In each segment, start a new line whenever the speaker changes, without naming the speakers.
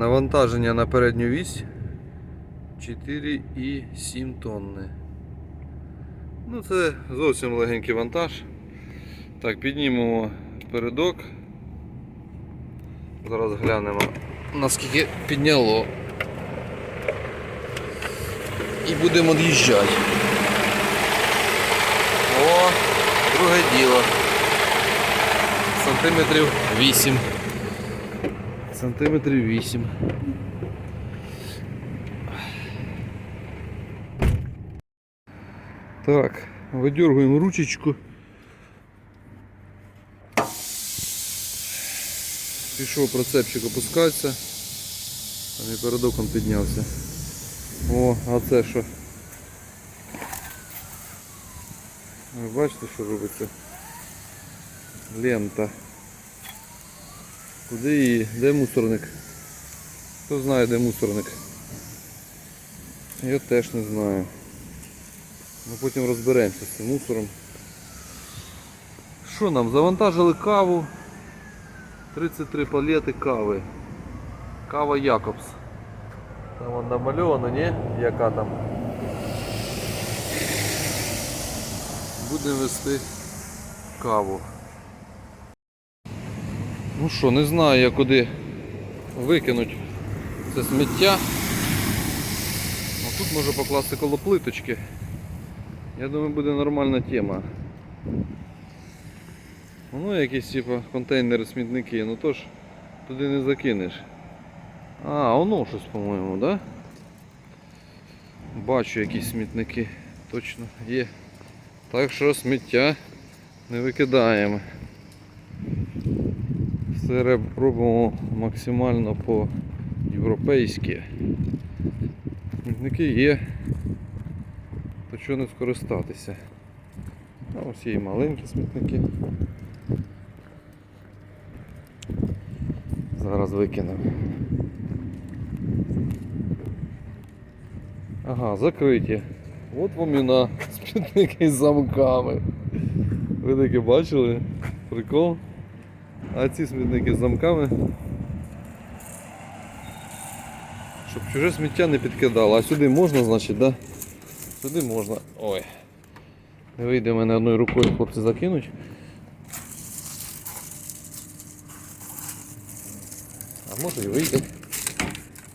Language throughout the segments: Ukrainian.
Навантаження на передню вісь 4,7 тонни. Ну це зовсім легенький вантаж. Так, піднімемо передок. Зараз глянемо наскільки підняло. І будемо від'їжджати. О, друге діло. Сантиметрів 8. Сантиметрів 8. Так, видергуємо ручечку. Пішов процепчик опускатися. Там і передок он піднявся. О, а це що? Ви бачите, що робиться? Лента. Куди її? Де мусорник? Хто знає, де мусорник? Я теж не знаю. Ми потім розберемося з цим мусором. Що нам? Завантажили каву. 33 палети кави. Кава Якобс. Там вон намальовано, ні? Яка там? Будемо вести каву. Ну що, не знаю я куди викинуть це сміття. Ну, тут можу покласти коло плиточки. Я думаю, буде нормальна тема. Ну, якісь типу контейнери, смітники, ну то ж туди не закинеш. А, воно щось, по-моєму, да? Бачу якісь смітники. Точно є. Так що сміття не викидаємо. Реб- робимо максимально по-європейськи. Смітники є. То чого не скористатися? А ось є і маленькі смітники. Зараз викинемо. Ага, закриті. От воміна, смітники з замками. Ви таке бачили? Прикол. А ці смітники з замками. Щоб чуже сміття не підкидало. А сюди можна, значить, да? Сюди можна. Ой. Не вийде мене одною рукою хлопці закинуть. А може і вийде.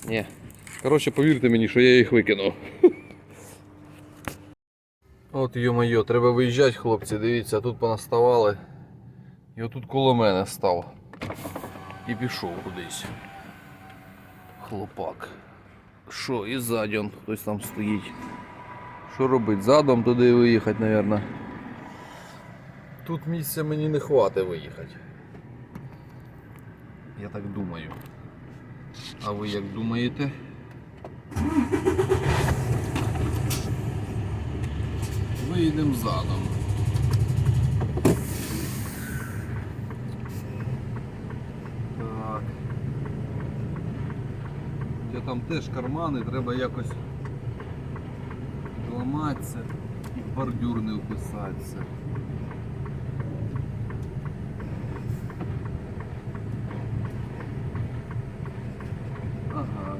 Ні. Коротше, повірте мені, що я їх викинув. От йо-моє, треба виїжджати, хлопці, дивіться, тут понаставали. І отут коло мене став. І пішов кудись. Хлопак. Що, і ззаді он хтось там стоїть. Що робить? Задом туди виїхати, мабуть. Тут місця мені не хватить виїхати. Я так думаю. А ви як думаєте? Виїдемо задом. Там теж кармани, треба якось ламатися і в бордюр не вписатися. Ага.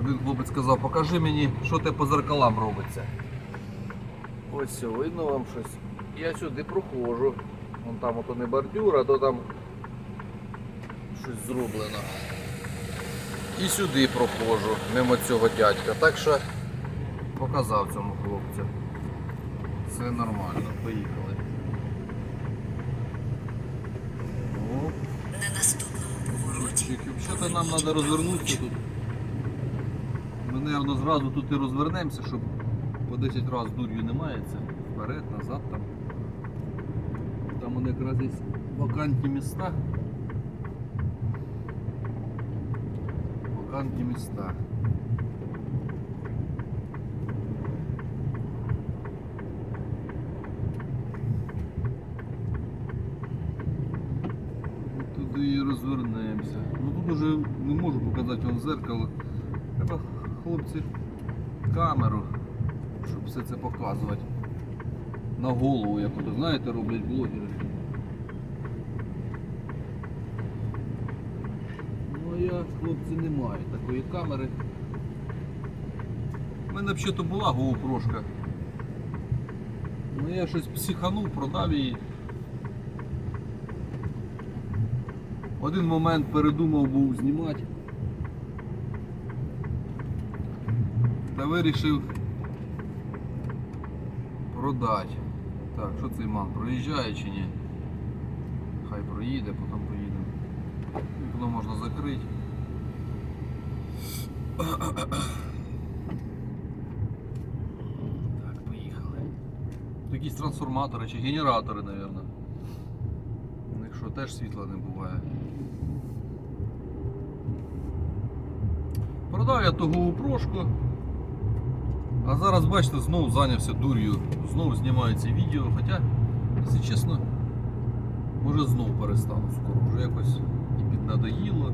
Один хлопець сказав, покажи мені, що те по зеркалам робиться. Ось все, видно вам щось. Я сюди проходжу. Вон там ото не бордюр, а то там щось зроблено. І сюди проходжу, мимо цього дядька. Так що показав цьому хлопцю. Все нормально, поїхали. О,
На наступному повороті
Чик, нам треба розвернутися тут. Ми, мабуть, зразу тут і розвернемося, щоб по 10 разів дур'ю не мається. Вперед, назад там. Там вони якраз є вакантні міста. Вакантні міста. Туди і розвернемося. Ну тут уже не можу показати вам зеркало. Треба хлопці камеру, щоб все це показувати. На голову, як ото, знаєте, роблять блогери. Ну я, хлопці, не маю такої камери. У мене взагалі була GoPro. Ну я щось психанув, продав її. Один момент передумав був знімати. Та вирішив продати. Так, що цей ман проїжджає чи ні? Хай проїде, потім поїдемо. Вікно можна закрити. Так, поїхали. Якісь трансформатори чи генератори, мабуть. У них що теж світла не буває. Продав я того упрошку. А зараз, бачите, знову зайнявся дур'ю. Знову знімаю відео, хоча, якщо чесно, може знову перестану скоро. Вже якось і піднадоїло.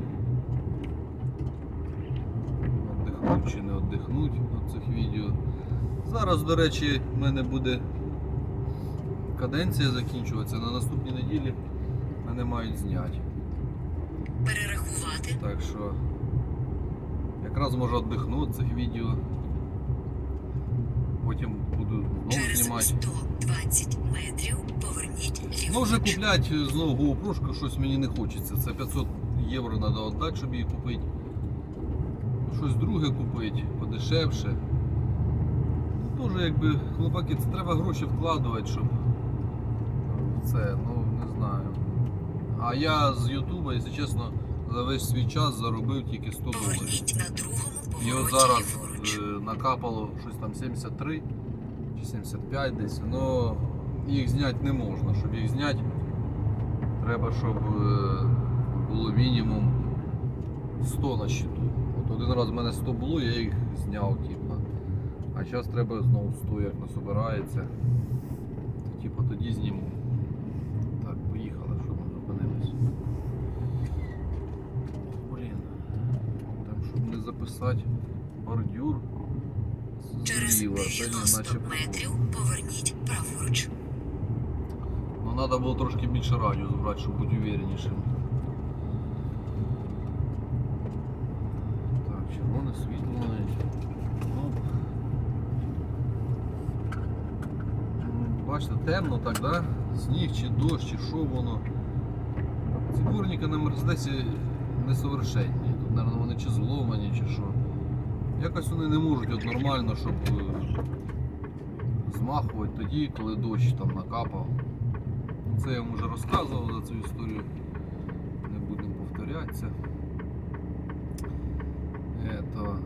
Отдихнуть чи не віддихнуть від цих відео. Зараз, до речі, в мене буде каденція закінчуватися. На наступній неділі мене мають зняти.
Перерахувати.
Так що якраз можу віддихнути цих відео. Потім буду знову знімати.
120 метрів поверніть
Ну вже
ліворуч.
купляти знову GoPro щось мені не хочеться. Це 500 євро треба віддати, щоб її купити. Щось друге купити, подешевше. Теж якби хлопаки, це треба гроші вкладувати, щоб це, ну не знаю. А я з Ютуба, якщо чесно, за весь свій час заробив тільки 100 доларів. І от зараз е, накапало щось там 73 чи 75 десь, але їх зняти не можна. Щоб їх зняти, треба, щоб е, було мінімум 100 на щиту. От один раз в мене 100 було, я їх зняв, типа. А зараз треба знову 100, як насобирається. То, типа, тоді зніму. Так, поїхали, щоб ми зупинились. Блін. Там, щоб не записати бордюр
Через
зліва,
90 метрів поверніть праворуч.
Ну треба було трошки більше радіус брати, щоб бути увереннішим. Так, червоне світло навіть. Ну. М, Бачите, темно так, да? Сніг чи дощ, чи що воно. Ці дворники на Мерседесі несовершенні. Тут, мабуть, вони чи зломані, чи що. Якось вони не можуть от нормально, щоб е, змахувати тоді, коли дощ там накапав. Це я вам вже розказував за цю історію. Не будемо повторятися. Это,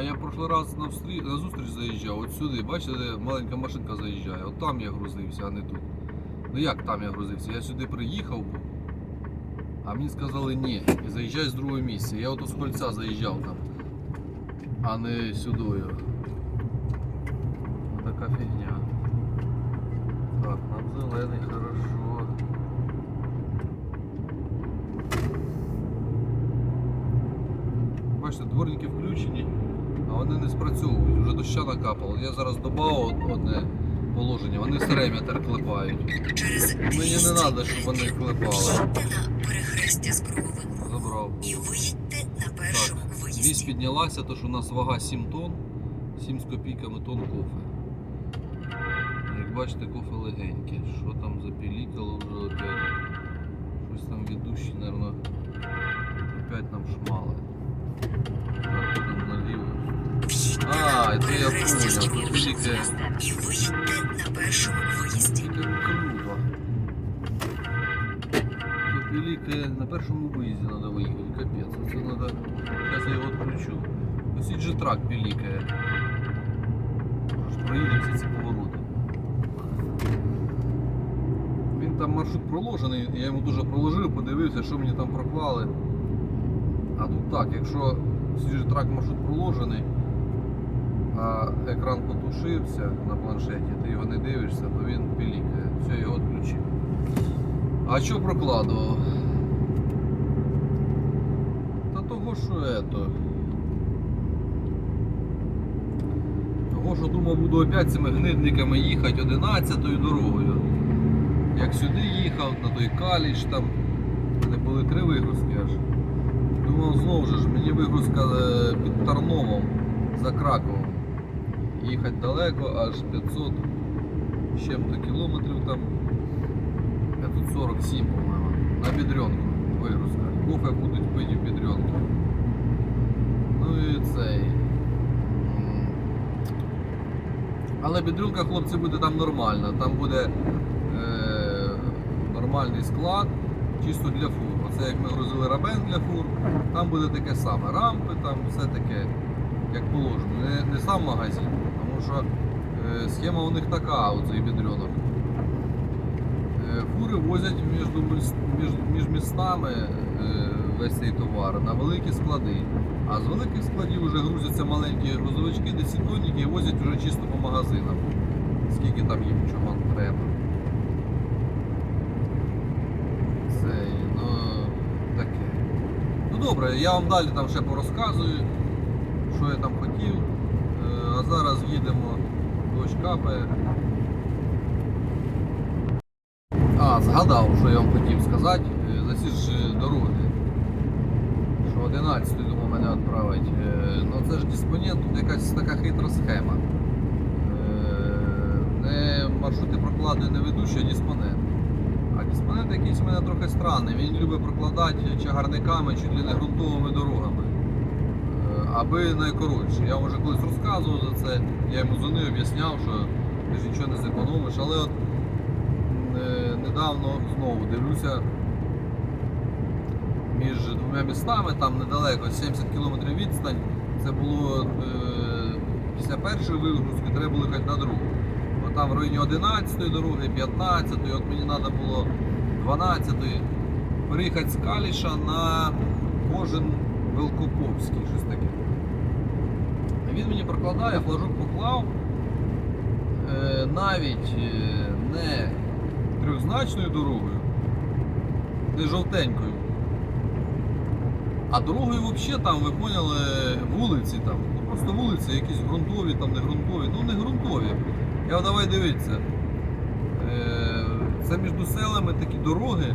а, а, я в прошлый раз на, встрі... на зустріч заїжджав, от сюди, бачите, де маленька машинка заїжджає, от там я грузився, а не тут. Ну як там я грузився? Я сюди приїхав а мені сказали ні, і заїжджай з другого місця. Я ото з кольця заїжджав там, а не сюдою. Така фігня. Так, нам зелений, хорошо. Бачите, дворники включені, а вони не спрацьовують. Вже доща накапало. Я зараз додав одне положення, вони все время клепають. Мені не треба, щоб вони клепали.
Перехрестя з круговим
Забрав.
і виїдьте на першому
Вісь
виїзді.
піднялася, то що у нас вага 7 тонн, 7 з копійками тонн кофе. Як бачите, кофе легеньке. Що там запілікало вже опять. Щось там ведущий, наверное, опять нам шмали. Так, будемо наліво.
В'їдьте
А,
на
це я
перехрестя з
понял, тут
круговим
велике.
рухом і виїдьте на першому виїзді.
Це круто. Тут велике на першому виїзді треба виїхати, капець. Це треба. Зараз я його відключу. Ось же трак пілікає. Аж проїдемо всі ці повороти. Він там маршрут проложений, я йому дуже проложив, подивився, що мені там проклали. А тут так, якщо свіжий трак маршрут проложений, а екран потушився на планшеті, ти його не дивишся, то він пілікає. Все, його відключив. А що прокладував? Та того, що ето. Того, що думав, буду опять цими гнидниками їхати 11-ю дорогою. як сюди їхав, на той каліш, там не були три вигрузки аж. Думав, знову ж мені вигрузка е, під Тарновом за Краковом. Їхати далеко, аж 500 з чим-то кілометрів там. 547, по-моєму. На бідренку вигрузка. Кофе будуть пити в бідренку. Ну і цей. Але бідрюнка, хлопці, буде там нормальна. Там буде е, нормальний склад, чисто для фур. Оце як ми грузили рабен для фур, там буде таке саме. Рампи, там все таке, як положено. Не, не сам магазин, тому що е, схема у них така, у цих. Е, Фури возять між, між, між містами е, весь цей товар на великі склади. А з великих складів вже грузяться маленькі грузовички, десятонники і возять вже чисто по магазинам. Скільки там їм чого треба. Цей, ну, таке. Ну добре, я вам далі там ще порозказую, що я там хотів. Е, А зараз їдемо дощ капає. А, згадав, що я вам хотів сказати. Е, За ці ж дороги. Що 11 думаю мене відправить. Е, Ну це ж диспонент, тут якась така хитра схема. Не маршрути прокладує не ведучий, а диспонент. А диспонент якийсь у мене трохи странний. Він любить прокладати чагарниками чи не ґрунтовими дорогами. Аби найкоротше. Я вже колись розказував за це, я йому дзвонив, об'ясняв, що ти ж нічого не зекономиш, але от е, недавно знову дивлюся між двома містами, там недалеко, 70 км відстань. Це було е, після першої вигрузки, треба було їхати на другу. Бо там в районі 11 дороги, 15, от мені треба було 12 переїхати з Каліша на Кожен Велкоповський, щось таке. Він мені прокладає, флажок поклав. Е, навіть е, не трьохзначною дорогою, не жовтенькою. А дорогою взагалі там, ви поняли, вулиці там. Ну просто вулиці, якісь ґрунтові, там не ґрунтові. Ну не ґрунтові. Я давай дивитися. Е, Це між селами такі дороги.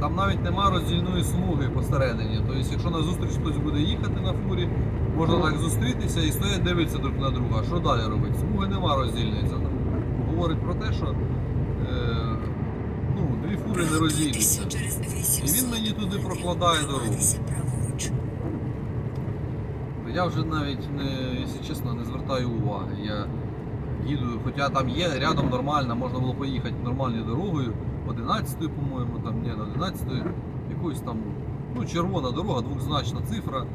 Там навіть нема роздільної смуги посередині. Тобто, якщо на зустріч хтось буде їхати на фурі, можна так зустрітися і стоять дивитися друг на друга. Що далі робити? Смуги нема роздільної. Це говорить про те, що е, ну, дві фури не розділяться.
І
він мені туди прокладає дорогу. Я вже навіть не, якщо чесно, не звертаю уваги. Я їду, хоча там є рядом нормально, можна було поїхати нормальною дорогою, 11-ю, по-моєму, там, ні, на 11-ю, якоюсь там, ну, червона дорога, двохзначна цифра,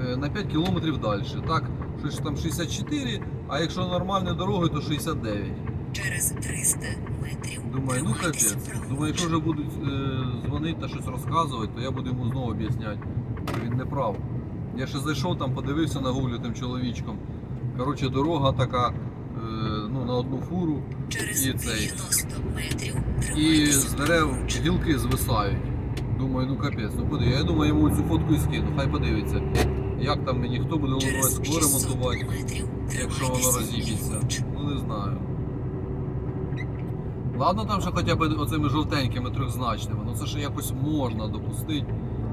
е, на 5 кілометрів далі. Так, щось там 64, а якщо нормальною дорогою, то 69.
Через 300 метрів.
Думаю, ну капець. Думаю, якщо вже будуть е, дзвонити та щось розказувати, то я буду йому знову об'ясняти. що Він не прав. Я ще зайшов там, подивився на гуглі тим чоловічком. Коротше, дорога така, е, ну, на одну фуру, і цей. і з дерев гілки звисають. Думаю, ну капець, ну куди? Я думаю, йому цю фотку і скину, хай подивиться. Як там мені хто буде ламувати скло ремонтувати, якщо воно розіб'ється. Ну не знаю. Ладно, там ще хоча б оцими жовтенькими трьохзначними, ну це ще якось можна допустити,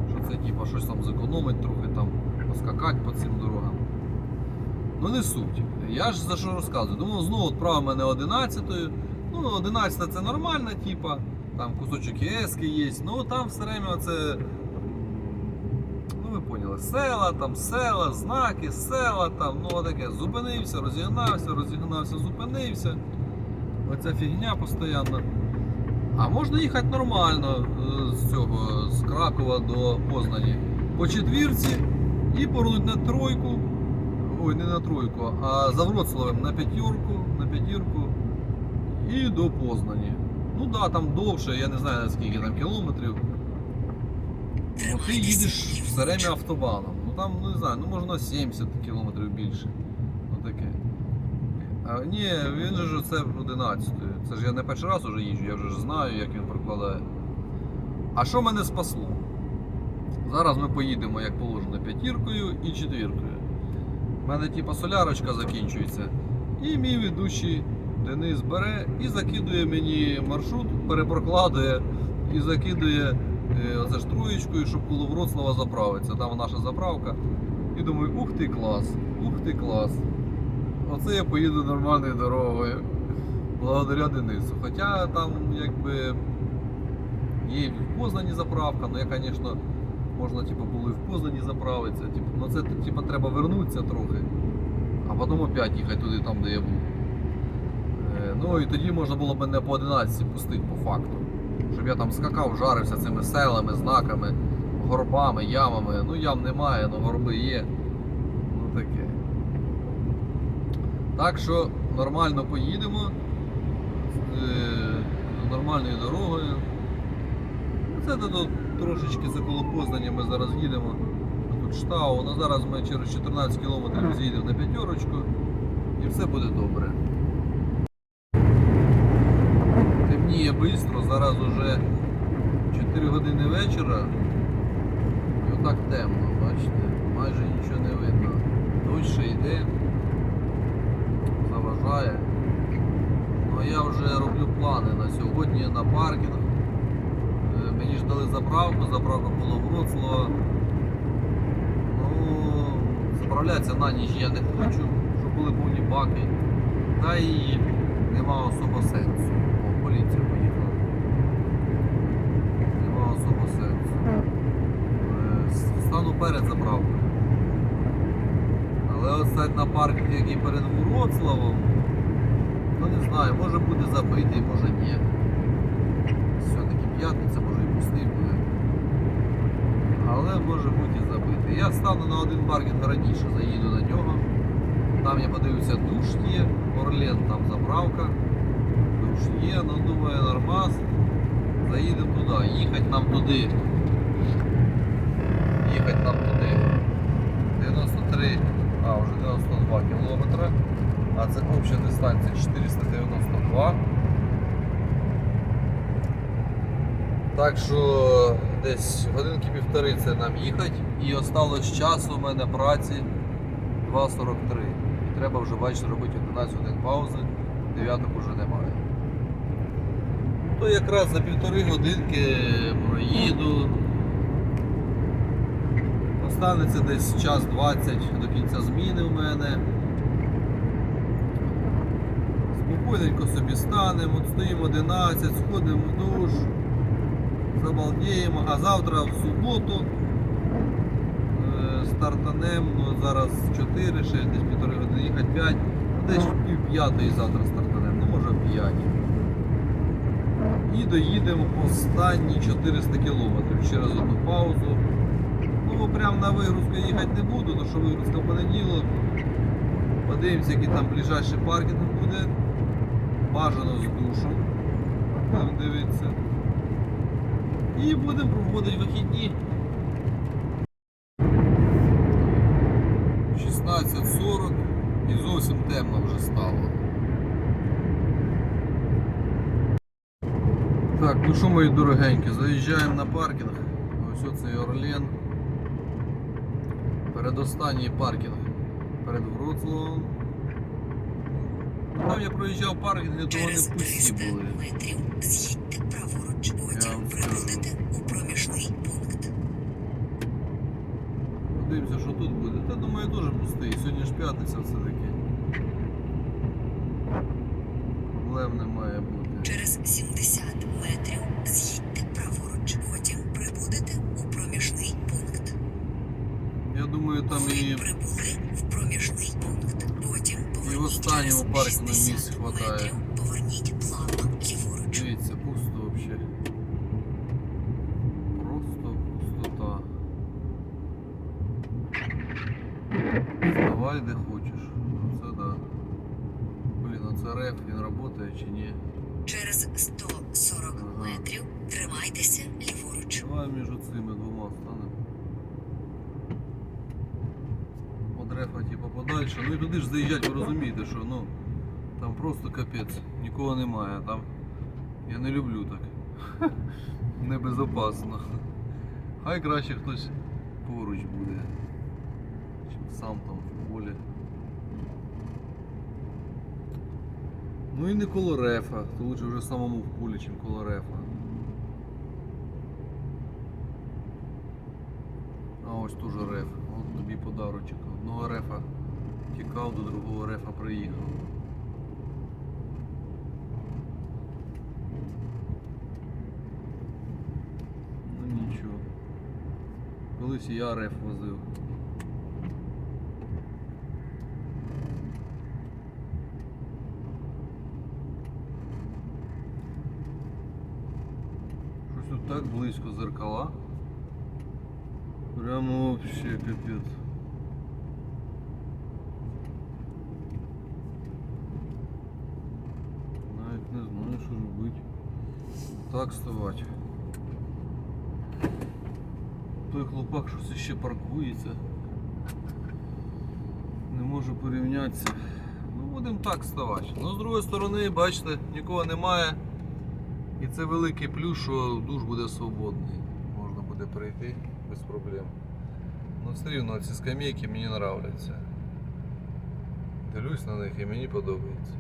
що це типа щось там зекономить трохи там, поскакати по цим дорогам. Ну не суть. Я ж за що розказую. Думав, знову відправив мене 11-ю. Ну, 11 це нормальна, типа, там кусочок ЄСки є, ну там все время це. Ну ви поняли, села, там села, знаки, села, там, ну таке, зупинився, розігнався, розігнався, зупинився. Оця фігня постійно. А можна їхати нормально е, з цього, з Кракова до Познані. По четвірці і повернуть на тройку. Ой, не на тройку, а за Вроцлавем на п'ятірку, на п'ятірку і до Познані. Ну да, там довше, я не знаю наскільки там кілометрів. Ну, ти їдеш все время автобаном. Ну там, ну не знаю, ну можна 70 кілометрів більше. Ну таке. А, ні, він же це 11. Це ж я не перший раз уже їжджу, я вже ж знаю, як він прокладає. А що мене спасло? Зараз ми поїдемо, як положено, п'ятіркою і четвіркою. У мене типа солярочка закінчується. І мій ведучий Денис бере і закидує мені маршрут, перепрокладує і закидує е, оце ж троєчкою, щоб коло Вроцлава заправитися. Там наша заправка. І думаю, ух ти клас, ух ти клас. Оце я поїду нормальною дорогою. Благодаря Денису. Хоча там якби є в Познані заправка, ну я, звісно, можна типу, було і в Познані заправитися. Типу, ну це типу, треба вернутися трохи, а потім опять їхати туди, там, де я був. Е, Ну і тоді можна було б не по 11 пустити по факту. Щоб я там скакав, жарився цими селами, знаками, горбами, ямами. Ну ям немає, ну горби є. Ну таке. Так що нормально поїдемо. Е, нормальною дорогою. Це тут трошечки за коло Познані ми зараз їдемо. Тут штау. Ну зараз ми через 14 кілометрів з'їдемо на п'ятерочку і все буде добре. Темніє швидко, зараз уже 4 години вечора. І отак темно, бачите, майже нічого не видно. Дощ ще йде, заважає. Ну а я вже роблю плани на сьогодні на паркінг. Мені ж дали заправку, заправка була Вроцлава. Ну, заправлятися на ніч я не хочу, щоб були повні баки. Та і нема особо сенсу. О, поліція поїхала. Нема особо сенсу. Е, Стану перед заправкою. Але от стати на паркінг, який перед Вроцлавом, ну не знаю, може буде забитий, може ні. Все-таки п'ятниця, може буде. Але може бути і забитий. Я стану на один паркінг раніше, заїду на нього. Там я подивився, душ є, Орлен там заправка. Душ є, ну думаю, нормас. Заїдемо туди. Їхати нам туди. Їхати нам туди. 93, а вже 92 кілометри. А це обща дистанція 492. Так що десь годинки півтори це нам їхати. І осталось часу у мене праці 2.43. І треба вже бачите робити 11 годин паузи, 9 вже немає. То якраз за півтори годинки проїду. Останеться десь час 20 до кінця зміни в мене. Спокійненько собі станемо, стоїмо 11, сходимо в душ, забалдіємо, а завтра в суботу е, стартанем, ну зараз 4, ще десь півтори години їхати 5, десь пів п'ятої завтра стартанем, ну може в 5. І доїдемо останні 400 кілометрів через одну паузу. Ну прям на вигрузку їхати не буду, тому що вигрузка в понеділок. Подивимося, який там ближайший паркінг буде. Бажано з душем. Там дивиться. І будемо проводити вихідні. 16.40 і зовсім темно вже стало. Так, ну що, мої дорогенькі, заїжджаємо на паркінг. Ось оцей Орлен. Передостанній паркінг перед Вроцлавом. Там я проїжджав паркінги, то вони пусті були.
метрів з'їдьте праворуч. Потім
вам
прибудете у проміжний пункт.
Подивимося, що тут буде. Та думаю, теж пустий. Сьогодні ж п'ятниця все-таки. Проблем не має бути.
Через 70 метрів з'їдьте праворуч. Потім прибудете у проміжний пункт.
Я думаю, там і паркінгу
60
місць хватає. дивіться, пусто взагалі. Просто пустота. Вставай де хочеш. Це да. Блін, а це реф, він працює чи ні?
Через 140
Ага.
метрів тримайтеся ліворуч.
Давай між цими двома станемо. От рефа типу подальше. Ну і туди ж заїжджати, ви розумієте, що ну там просто капець, нікого немає. Там я не люблю так. Небезопасно. Хай краще хтось поруч буде. Чим сам там в полі. Ну і не коло рефа, то лучше вже самому в полі, чим коло рефа. А ось теж реф. От тобі подарочок. Одного рефа тікав, до другого рефа приїхав. Ну нічого. Колись і я реф возив. Щось тут так близько зеркала. Прямо вообще капець. Навіть не знаю, що робити. Так ставати. Той хлопак щось ще паркується. Не можу порівнятися. Ну будемо так ставати. Ну з другої сторони, бачите, нікого немає. І це великий плюс, що душ буде свободний. Можна буде прийти без проблем. Ну все рівно ці скамейки мені нравляться. Дивлюсь на них і мені подобається.